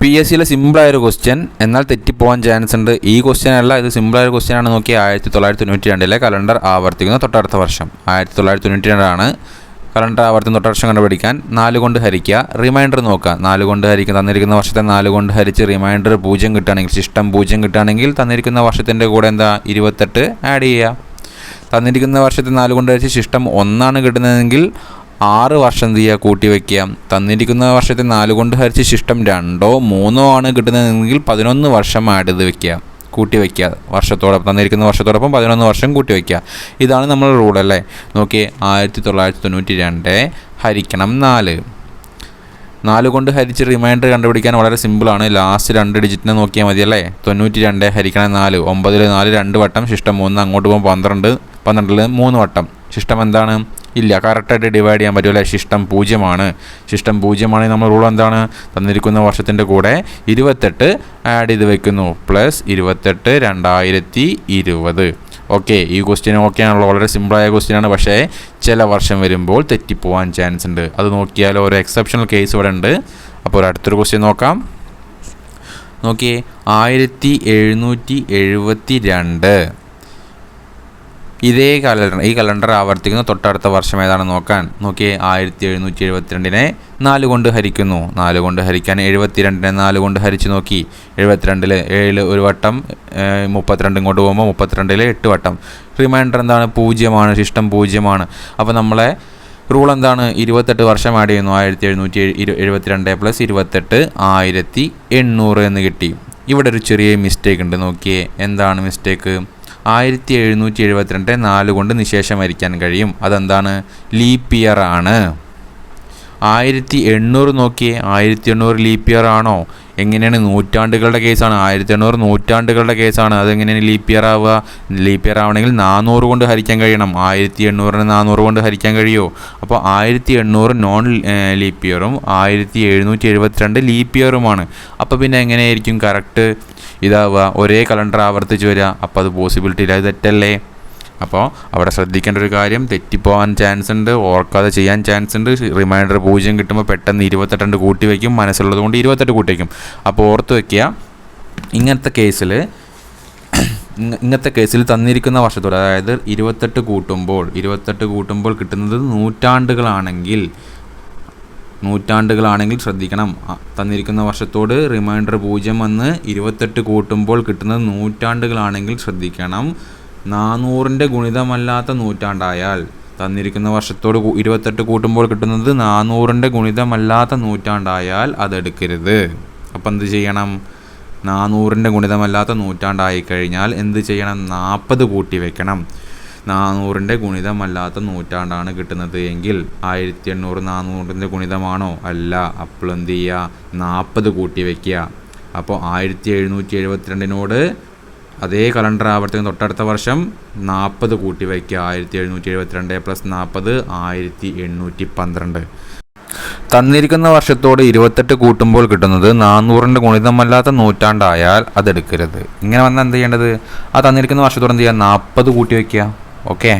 P S സിയിലെ സിമ്പിളായൊരു question എന്നാൽ തെറ്റിപ്പോകാൻ chance ഉണ്ട്. ഈ ക്വസ്റ്റ്യൻ അല്ല ഇത് സിമ്പിളായൊരു ക്വസ്റ്റ്യൻ ആണ് നോക്കി ആയിരത്തി തൊള്ളായിരത്തി തൊണ്ണൂറ്റി രണ്ടിലെ കലണ്ടർ ആവർത്തിക്കുന്ന തൊട്ടടുത്ത വർഷം. ആയിരത്തി തൊള്ളായിരത്തി തൊണ്ണൂറ്റി രണ്ടാണ് കലണ്ടർ ആവർത്തിക്കുന്ന തൊട്ട വർഷം കണ്ടുപിടിക്കാൻ നാല് കൊണ്ട് ഹരിക്കുക. റിമൈൻഡർ നോക്കുക. നാല് കൊണ്ട് ഹരിക്കുക തന്നിരിക്കുന്ന വർഷത്തെ നാല് കൊണ്ട് ഹരിച്ച് റിമൈൻഡർ പൂജ്യം കിട്ടുകയാണെങ്കിൽ ശിഷ്ടം പൂജ്യം കിട്ടുകയാണെങ്കിൽ തന്നിരിക്കുന്ന വർഷത്തിന്റെ കൂടെ എന്താ? ഇരുപത്തെട്ട് ആഡ് ചെയ്യുക. തന്നിരിക്കുന്ന വർഷത്തെ നാല് കൊണ്ട് ഹരിച്ച് ശിഷ്ടം ഒന്നാണ് കിട്ടുന്നതെങ്കിൽ ആറ് വർഷം ചെയ്യുക കൂട്ടി വയ്ക്കുക തന്നിരിക്കുന്ന വർഷത്തെ നാല് കൊണ്ട് ഹരിച്ച് ശിഷ്ടം രണ്ടോ മൂന്നോ ആണ് കിട്ടുന്നതെങ്കിൽ പതിനൊന്ന് വർഷം ആഡ് ചെയ്ത് വയ്ക്കുക കൂട്ടി വയ്ക്കുക വർഷത്തോടൊപ്പം തന്നിരിക്കുന്ന വർഷത്തോടൊപ്പം പതിനൊന്ന് വർഷം കൂട്ടി വയ്ക്കുക ഇതാണ് നമ്മൾ റൂൾ അല്ലേ? നോക്കി ആയിരത്തി തൊള്ളായിരത്തി തൊണ്ണൂറ്റി രണ്ട് ഹരിക്കണം നാല്. നാല് കൊണ്ട് ഹരിച്ച് റിമൈൻഡർ കണ്ടുപിടിക്കാൻ വളരെ സിമ്പിളാണ് ലാസ്റ്റ് രണ്ട് ഡിജിറ്റിനെ നോക്കിയാൽ മതി അല്ലേ? തൊണ്ണൂറ്റി രണ്ട് ഹരിക്കണം നാല്. ഒമ്പതിൽ നാല് രണ്ട് വട്ടം. ശിഷ്ടം മൂന്ന് അങ്ങോട്ട് പോകുമ്പോൾ പന്ത്രണ്ട്. പന്ത്രണ്ടിൽ മൂന്ന് വട്ടം. ശിഷ്ടം എന്താണ്? ഇല്ല. കറക്റ്റായിട്ട് ഡിവൈഡ് ചെയ്യാൻ പറ്റുമല്ലേ ശിഷ്ടം പൂജ്യമാണ്. ശിഷ്ടം പൂജ്യമാണെങ്കിൽ നമ്മൾ റൂൾ എന്താണ്? തന്നിരിക്കുന്ന വർഷത്തിന്റെ കൂടെ ഇരുപത്തെട്ട് ആഡ് ചെയ്ത് വെക്കുന്നു. പ്ലസ് ഇരുപത്തെട്ട് രണ്ടായിരത്തി ഇരുപത്. ഓക്കെ ഈ ക്വസ്റ്റ്യൻ ഓക്കെ ആണല്ലോ. വളരെ സിമ്പിളായ ക്വസ്റ്റ്യൻ ആണ്. പക്ഷേ ചില വർഷം വരുമ്പോൾ തെറ്റിപ്പോവാൻ ചാൻസ് ഉണ്ട്. അത് നോക്കിയാൽ ഒരു എക്സെപ്ഷണൽ കേസ് ഇവിടെ ഉണ്ട്. അപ്പോൾ അടുത്തൊരു ക്വസ്റ്റ്യൻ നോക്കാം. നോക്കിയേ. ആയിരത്തി എഴുന്നൂറ്റി എഴുപത്തി രണ്ട് ഇതേ കലണ്ടർ ഈ കലണ്ടർ ആവർത്തിക്കുന്ന. തൊട്ടടുത്ത വർഷം ഏതാണെന്ന് നോക്കാൻ? നോക്കിയേ ആയിരത്തി എഴുന്നൂറ്റി എഴുപത്തിരണ്ടിനെ നാല് കൊണ്ട് ഹരിക്കുന്നു. നാല് കൊണ്ട് ഹരിക്കാൻ എഴുപത്തിരണ്ടിനെ നാല് കൊണ്ട് ഹരിച്ച് നോക്കി. എഴുപത്തിരണ്ടിൽ ഏഴ് ഒരു വട്ടം മുപ്പത്തിരണ്ടും ഇങ്ങോട്ട് പോകുമ്പോൾ മുപ്പത്തിരണ്ടിൽ എട്ട് വട്ടം. റിമൈൻഡർ എന്താണ്? പൂജ്യമാണ്. ശിഷ്ടം പൂജ്യമാണ്. അപ്പോൾ നമ്മളെ റൂൾ എന്താണ്? ഇരുപത്തെട്ട് വർഷം ആഡ് ചെയ്യുന്നു. ആയിരത്തി എഴുന്നൂറ്റി എഴുപത്തിരണ്ട് പ്ലസ് ഇരുപത്തെട്ട് ആയിരത്തി എണ്ണൂറ് എന്ന് കിട്ടി. ഇവിടെ ഒരു ചെറിയ മിസ്റ്റേക്ക് ഉണ്ട്. നോക്കിയേ എന്താണ് മിസ്റ്റേക്ക് ആയിരത്തി എഴുന്നൂറ്റി എഴുപത്തിരണ്ട് നാല് കൊണ്ട് നിശേഷം വരിക്കാൻ കഴിയും. അതെന്താണ്? ലീപ്പ് ആണ്. ആയിരത്തി എണ്ണൂറ് നോക്കിയേ ആയിരത്തി എണ്ണൂറ് ലീപ്പ് ഇയർ ആണോ? എങ്ങനെയാണ് നൂറ്റാണ്ടുകളുടെ കേസാണ്. ആയിരത്തി എണ്ണൂറ് നൂറ്റാണ്ടുകളുടെ കേസാണ്. അതെങ്ങനെയാണ് ലീപ്പ് ഇയർ ആവുക? ലീപ്പ് ഇയർ ആവണമെങ്കിൽ നാനൂറ് കൊണ്ട് ഹരിക്കാൻ കഴിയണം. ആയിരത്തി എണ്ണൂറിന് നാനൂറ് കൊണ്ട് ഹരിക്കാൻ കഴിയുമോ അപ്പോൾ ആയിരത്തി എണ്ണൂറ് നോൺ ലീപ്പ് ഇയറും ആയിരത്തി എഴുന്നൂറ്റി എഴുപത്തിരണ്ട് ലീപ്പ് ഇയറുമാണ് അപ്പോൾ പിന്നെ എങ്ങനെയായിരിക്കും? കറക്റ്റ് ഇതാവുക. ഒരേ കലണ്ടർ ആവർത്തിച്ച് വരിക. അപ്പോൾ അത് പോസിബിലിറ്റി ഇല്ല. തെറ്റല്ലേ? അപ്പോൾ അവിടെ ശ്രദ്ധിക്കേണ്ട ഒരു കാര്യം തെറ്റിപ്പോവാൻ ചാൻസ് ഉണ്ട് ഓർക്കാതെ ചെയ്യാൻ ചാൻസ് ഉണ്ട് റിമൈൻഡർ പൂജ്യം കിട്ടുമ്പോൾ പെട്ടെന്ന് ഇരുപത്തെട്ടുണ്ട് കൂട്ടി വയ്ക്കും മനസ്സുള്ളത് കൊണ്ട് ഇരുപത്തെട്ട് കൂട്ടി വയ്ക്കും അപ്പോൾ ഓർത്ത് വയ്ക്കുക ഇങ്ങനത്തെ കേസിൽ ഇങ്ങനത്തെ കേസിൽ തന്നിരിക്കുന്ന വർഷത്തോടെ അതായത് ഇരുപത്തെട്ട് കൂട്ടുമ്പോൾ ഇരുപത്തെട്ട് കൂട്ടുമ്പോൾ കിട്ടുന്നത് നൂറ്റാണ്ടുകളാണെങ്കിൽ നൂറ്റാണ്ടുകളാണെങ്കിൽ ശ്രദ്ധിക്കണം. തന്നിരിക്കുന്ന വർഷത്തോട് റിമൈൻഡർ പൂജ്യം വന്ന് ഇരുപത്തെട്ട് കൂട്ടുമ്പോൾ കിട്ടുന്നത് നൂറ്റാണ്ടുകളാണെങ്കിൽ ശ്രദ്ധിക്കണം. നാനൂറിന്റെ ഗുണിതമല്ലാത്ത നൂറ്റാണ്ടായാൽ തന്നിരിക്കുന്ന വർഷത്തോട് ഇരുപത്തെട്ട് കൂട്ടുമ്പോൾ കിട്ടുന്നത് നാനൂറിന്റെ ഗുണിതമല്ലാത്ത നൂറ്റാണ്ടായാൽ അതെടുക്കരുത്. അപ്പം എന്ത് ചെയ്യണം? നാനൂറിന്റെ ഗുണിതമല്ലാത്ത നൂറ്റാണ്ടായി കഴിഞ്ഞാൽ എന്ത് ചെയ്യണം? നാൽപ്പത് കൂട്ടി വെക്കണം. നാനൂറിന്റെ ഗുണിതമല്ലാത്ത നൂറ്റാണ്ടാണ് കിട്ടുന്നത് എങ്കിൽ ആയിരത്തി എണ്ണൂറ് നാനൂറിന്റെ ഗുണിതമാണോ? അല്ല. അപ്പോൾ എന്ത് ചെയ്യുക? നാൽപ്പത് കൂട്ടി വയ്ക്കുക അപ്പോൾ ആയിരത്തി എഴുന്നൂറ്റി എഴുപത്തിരണ്ടിനോട് അതേ കലണ്ടർ ആവർത്തിക്കുന്ന തൊട്ടടുത്ത വർഷം നാൽപ്പത് കൂട്ടി വയ്ക്കുക ആയിരത്തി എഴുന്നൂറ്റി എഴുപത്തിരണ്ട് പ്ലസ് നാൽപ്പത് ആയിരത്തി എണ്ണൂറ്റി പന്ത്രണ്ട് തന്നിരിക്കുന്ന വർഷത്തോട് ഇരുപത്തെട്ട് കൂട്ടുമ്പോൾ കിട്ടുന്നത് നാനൂറിന്റെ ഗുണിതമല്ലാത്ത നൂറ്റാണ്ടായാൽ അതെടുക്കരുത്. ഇങ്ങനെ വന്നാൽ എന്ത് ചെയ്യേണ്ടത്? ആ തന്നിരിക്കുന്ന വർഷത്തോട് എന്ത് ചെയ്യുക? നാൽപ്പത് കൂട്ടി വയ്ക്കുക ഓക്കെ?